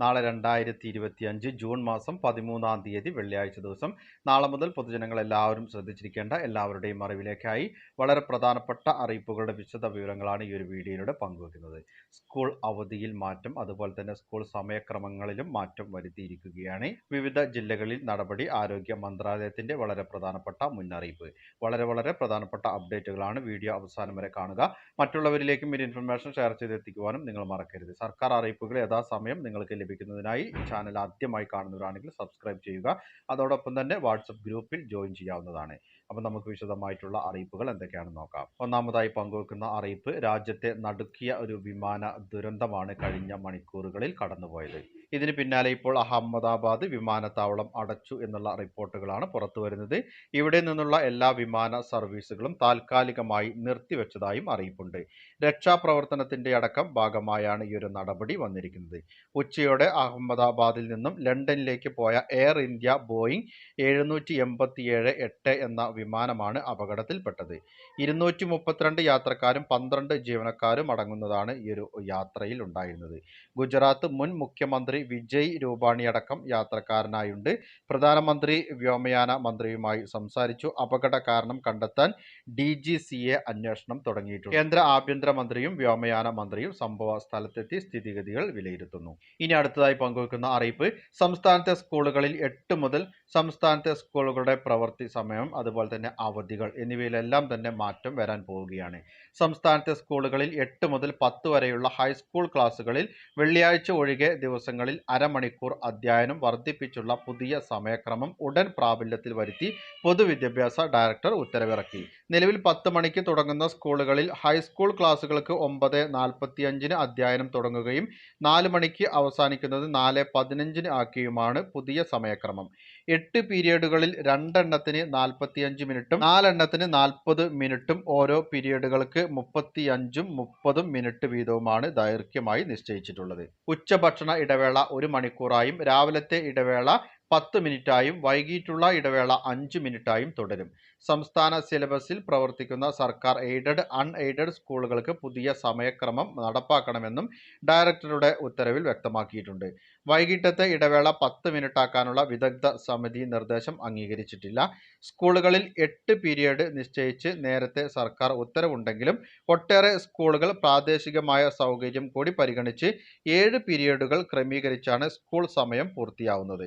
നാളെ രണ്ടായിരത്തി ഇരുപത്തി അഞ്ച് ജൂൺ മാസം പതിമൂന്നാം തീയതി വെള്ളിയാഴ്ച ദിവസം. നാളെ മുതൽ പൊതുജനങ്ങൾ എല്ലാവരും ശ്രദ്ധിച്ചിരിക്കേണ്ട എല്ലാവരുടെയും അറിവിലേക്കായി വളരെ പ്രധാനപ്പെട്ട അറിയിപ്പുകളുടെ വിശദ വിവരങ്ങളാണ് ഈ ഒരു വീഡിയോയിലൂടെ പങ്കുവെക്കുന്നത്. സ്കൂൾ അവധിയിൽ മാറ്റം അതുപോലെ തന്നെ സ്കൂൾ സമയക്രമങ്ങളിലും മാറ്റം വരുത്തിയിരിക്കുകയാണ്. വിവിധ ജില്ലകളിൽ നടപടി ആരോഗ്യ മന്ത്രാലയത്തിന്റെ വളരെ പ്രധാനപ്പെട്ട മുന്നറിയിപ്പ്. വളരെ വളരെ പ്രധാനപ്പെട്ട അപ്ഡേറ്റുകളാണ് വീഡിയോ അവസാനം വരെ കാണുക. മറ്റുള്ളവരിലേക്കും ഈ ഇൻഫർമേഷൻ ഷെയർ ചെയ്തെത്തിക്കുവാനും നിങ്ങൾ മറക്കരുത്. സർക്കാർ അറിയിപ്പുകൾ യഥാസമയം നിങ്ങൾക്ക് ലഭിക്കുന്നതിനായി ചാനൽ ആദ്യമായി കാണുന്നവരാണെങ്കിൽ സബ്സ്ക്രൈബ് ചെയ്യുക. അതോടൊപ്പം തന്നെ വാട്സപ്പ് ഗ്രൂപ്പിൽ ജോയിൻ ചെയ്യാവുന്നതാണ്. അപ്പോൾ നമുക്ക് വിശദമായിട്ടുള്ള അറിയിപ്പുകൾ എന്തൊക്കെയാണെന്ന് നോക്കാം. ഒന്നാമതായി പങ്കുവെക്കുന്ന അറിയിപ്പ് രാജ്യത്തെ നടുക്കിയ ഒരു വിമാന ദുരന്തമാണ് കഴിഞ്ഞ മണിക്കൂറുകളിൽ കടന്നുപോയത്. ഇതിന് പിന്നാലെ ഇപ്പോൾ അഹമ്മദാബാദ് വിമാനത്താവളം അടച്ചു എന്നുള്ള റിപ്പോർട്ടുകളാണ് പുറത്തു വരുന്നത്. ഇവിടെ നിന്നുള്ള എല്ലാ വിമാന സർവീസുകളും താൽക്കാലികമായി നിർത്തിവെച്ചതായും അറിയിപ്പുണ്ട്. രക്ഷാപ്രവർത്തനത്തിന്റെ അടക്കം ഭാഗമായാണ് ഈ ഒരു നടപടി വന്നിരിക്കുന്നത്. ഉച്ചയോടെ അഹമ്മദാബാദിൽ നിന്നും ലണ്ടനിലേക്ക് പോയ എയർ ഇന്ത്യ ബോയിങ് എഴുന്നൂറ്റി എൺപത്തിയേഴ് എട്ട് എന്ന വിമാനമാണ് അപകടത്തിൽപ്പെട്ടത്. ഇരുന്നൂറ്റി മുപ്പത്തിരണ്ട് യാത്രക്കാരും പന്ത്രണ്ട് ജീവനക്കാരും അടങ്ങുന്നതാണ് ഈ ഒരു യാത്രയിൽ ഉണ്ടായിരുന്നത്. ഗുജറാത്ത് മുൻ മുഖ്യമന്ത്രി വിജയ് രൂപാണി അടക്കം യാത്രക്കാരനായുണ്ട്. പ്രധാനമന്ത്രി വ്യോമയാന മന്ത്രിയുമായി സംസാരിച്ചു. അപകട കാരണം കണ്ടെത്താൻ ഡി ജി സി എ അന്വേഷണം തുടങ്ങിയിട്ടുണ്ട്. കേന്ദ്ര ആഭ്യന്തരമന്ത്രിയും വ്യോമയാന മന്ത്രിയും സംഭവ സ്ഥലത്തെത്തി സ്ഥിതിഗതികൾ വിലയിരുത്തുന്നു. ഇനി അടുത്തതായി പങ്കുവെക്കുന്ന അറിയിപ്പ് സംസ്ഥാനത്തെ സ്കൂളുകളിൽ എട്ട് മുതൽ സംസ്ഥാനത്തെ സ്കൂളുകളുടെ പ്രവൃത്തി സമയം അതുപോലെ തന്നെ അവധികൾ എന്നിവയിലെല്ലാം തന്നെ മാറ്റം വരാൻ പോവുകയാണ്. സംസ്ഥാനത്തെ സ്കൂളുകളിൽ എട്ട് മുതൽ പത്ത് വരെയുള്ള ഹൈസ്കൂൾ ക്ലാസ്സുകളിൽ വെള്ളിയാഴ്ച ഒഴികെ ദിവസങ്ങളിൽ അരമണിക്കൂർ അധ്യയനം വർദ്ധിപ്പിച്ചുള്ള പുതിയ സമയക്രമം ഉടൻ പ്രാബല്യത്തിൽ വരുത്തി പൊതുവിദ്യാഭ്യാസ ഡയറക്ടർ ഉത്തരവിറക്കി. നിലവിൽ പത്ത് മണിക്ക് തുടങ്ങുന്ന സ്കൂളുകളിൽ ഹൈസ്കൂൾ ക്ലാസ്സുകൾക്ക് ഒമ്പത് നാൽപ്പത്തിയഞ്ചിന് അധ്യയനം തുടങ്ങുകയും നാല് മണിക്ക് അവസാനിക്കുന്നത് നാല് പതിനഞ്ചിന് ആക്കിയുമാണ് പുതിയ സമയക്രമം. എട്ട് പീരിയഡുകളിൽ രണ്ടെണ്ണത്തിന് നാൽപ്പത്തിയഞ്ച് മിനിറ്റും നാലെണ്ണത്തിന് നാൽപ്പത് മിനിറ്റും ഓരോ പീരീഡുകൾക്ക് മുപ്പത്തിയഞ്ചും മുപ്പതും മിനിറ്റ് വീതവുമാണ് ദൈർഘ്യമായി നിശ്ചയിച്ചിട്ടുള്ളത്. ഉച്ചഭക്ഷണ ഇടവേള ഒരു മണിക്കൂറായും രാവിലത്തെ ഇടവേള പത്ത് മിനിറ്റായും വൈകിട്ടുള്ള ഇടവേള അഞ്ച് മിനിറ്റായും തുടരും. സംസ്ഥാന സിലബസിൽ പ്രവർത്തിക്കുന്ന സർക്കാർ എയ്ഡഡ് അൺ എയ്ഡഡ് സ്കൂളുകൾക്ക് പുതിയ സമയക്രമം നടപ്പാക്കണമെന്നും ഡയറക്ടറുടെ ഉത്തരവിൽ വ്യക്തമാക്കിയിട്ടുണ്ട്. വൈകിട്ടത്തെ ഇടവേള പത്ത് മിനിറ്റാക്കാനുള്ള വിദഗ്ധ സമിതി നിർദ്ദേശം അംഗീകരിച്ചിട്ടില്ല. സ്കൂളുകളിൽ എട്ട് പീരിയഡ് നിശ്ചയിച്ച് നേരത്തെ സർക്കാർ ഉത്തരവുണ്ടെങ്കിലും ഒട്ടേറെ സ്കൂളുകൾ പ്രാദേശികമായ സൗകര്യം കൂടി പരിഗണിച്ച് ഏഴ് പീരിയഡുകൾ ക്രമീകരിച്ചാണ് സ്കൂൾ സമയം പൂർത്തിയാവുന്നത്.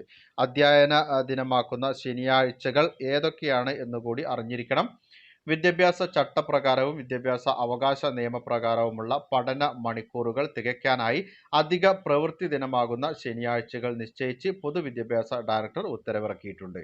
അധ്യയന ദിനമാക്കുന്ന ശനിയാഴ്ചകൾ ഏതൊക്കെയാണ് എന്നുകൂടി അറിഞ്ഞിരിക്കണം. വിദ്യാഭ്യാസ ചട്ടപ്രകാരവും വിദ്യാഭ്യാസ അവകാശ നിയമപ്രകാരവുമുള്ള പഠന മണിക്കൂറുകൾ തികയ്ക്കാനായി അധിക പ്രവൃത്തി ദിനമാകുന്ന ശനിയാഴ്ചകൾ നിശ്ചയിച്ച് പൊതുവിദ്യാഭ്യാസ ഡയറക്ടർ ഉത്തരവിറക്കിയിട്ടുണ്ട്.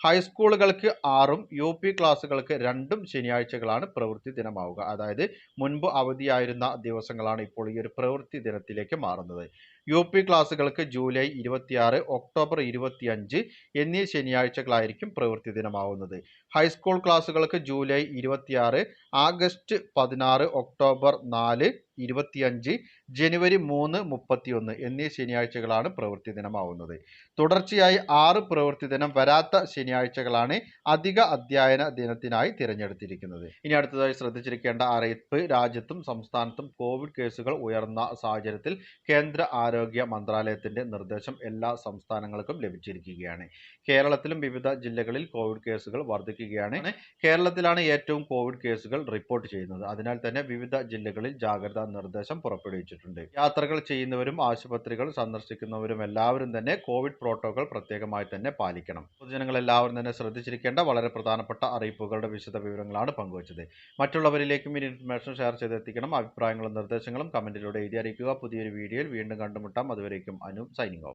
ഹൈസ്കൂളുകൾക്ക് ആറും യു പി ക്ലാസ്സുകൾക്ക് രണ്ടും ശനിയാഴ്ചകളാണ് പ്രവൃത്തി ദിനമാവുക. അതായത് മുൻപ് അവധിയായിരുന്ന ദിവസങ്ങളാണ് ഇപ്പോൾ ഈ ഒരു പ്രവൃത്തി ദിനത്തിലേക്ക് മാറുന്നത്. യു പി ക്ലാസ്സുകൾക്ക് ജൂലൈ ഇരുപത്തിയാറ് ഒക്ടോബർ ഇരുപത്തിയഞ്ച് എന്നീ ശനിയാഴ്ചകളായിരിക്കും പ്രവൃത്തി ദിനമാവുന്നത്. ഹൈസ്കൂൾ ക്ലാസ്സുകൾക്ക് ജൂലൈ ഇരുപത്തിയാറ് ആഗസ്റ്റ് പതിനാറ് ഒക്ടോബർ നാല് ഇരുപത്തിയഞ്ച് ജനുവരി മൂന്ന് മുപ്പത്തിയൊന്ന് എന്നീ ശനിയാഴ്ചകളാണ് പ്രവൃത്തി ദിനമാവുന്നത്. തുടർച്ചയായി ആറ് പ്രവൃത്തി ദിനം വരാത്ത ശനിയാഴ്ചകളാണ് അധിക അധ്യയന ദിനത്തിനായി തിരഞ്ഞെടുത്തിരിക്കുന്നത്. ഇനി അടുത്തതായി ശ്രദ്ധിച്ചിരിക്കേണ്ട അറിയിപ്പ് രാജ്യത്തും സംസ്ഥാനത്തും കോവിഡ് കേസുകൾ ഉയർന്ന സാഹചര്യത്തിൽ കേന്ദ്ര ആരോഗ്യ മന്ത്രാലയത്തിന്റെ നിർദ്ദേശം എല്ലാ സംസ്ഥാനങ്ങൾക്കും ലഭിച്ചിരിക്കുകയാണ്. കേരളത്തിലും വിവിധ ജില്ലകളിൽ കോവിഡ് കേസുകൾ വർദ്ധിക്കുകയാണ് കേരളത്തിലാണ് ഏറ്റവും കോവിഡ് കേസുകൾ റിപ്പോർട്ട് ചെയ്യുന്നത്. അതിനാൽ തന്നെ വിവിധ ജില്ലകളിൽ ജാഗ്രതാ നിർദ്ദേശം പുറപ്പെടുവിച്ചിട്ടുണ്ട്. യാത്രകൾ ചെയ്യുന്നവരും ആശുപത്രികൾ സന്ദർശിക്കുന്നവരും എല്ലാവരും തന്നെ കോവിഡ് പ്രോട്ടോകോൾ പ്രത്യേകമായി തന്നെ പാലിക്കണം. പൊതുജനങ്ങൾ എല്ലാവരും തന്നെ ശ്രദ്ധിച്ചിരിക്കേണ്ട വളരെ പ്രധാനപ്പെട്ട അറിയിപ്പുകളുടെ വിശദ വിവരങ്ങളാണ് പങ്കുവച്ചത്. മറ്റുള്ളവരിലേക്കും ഈ ഇൻഫർമേഷൻ ഷെയർ ചെയ്തെത്തിക്കണം. അഭിപ്രായങ്ങളും നിർദ്ദേശങ്ങളും കമന്റിലൂടെ എഴുതി അറിയിക്കുക. പുതിയൊരു വീഡിയോയിൽ വീണ്ടും കണ്ടുമുട്ടാം. അതുവരേക്കും അനു സൈനിങ് ഓഫ്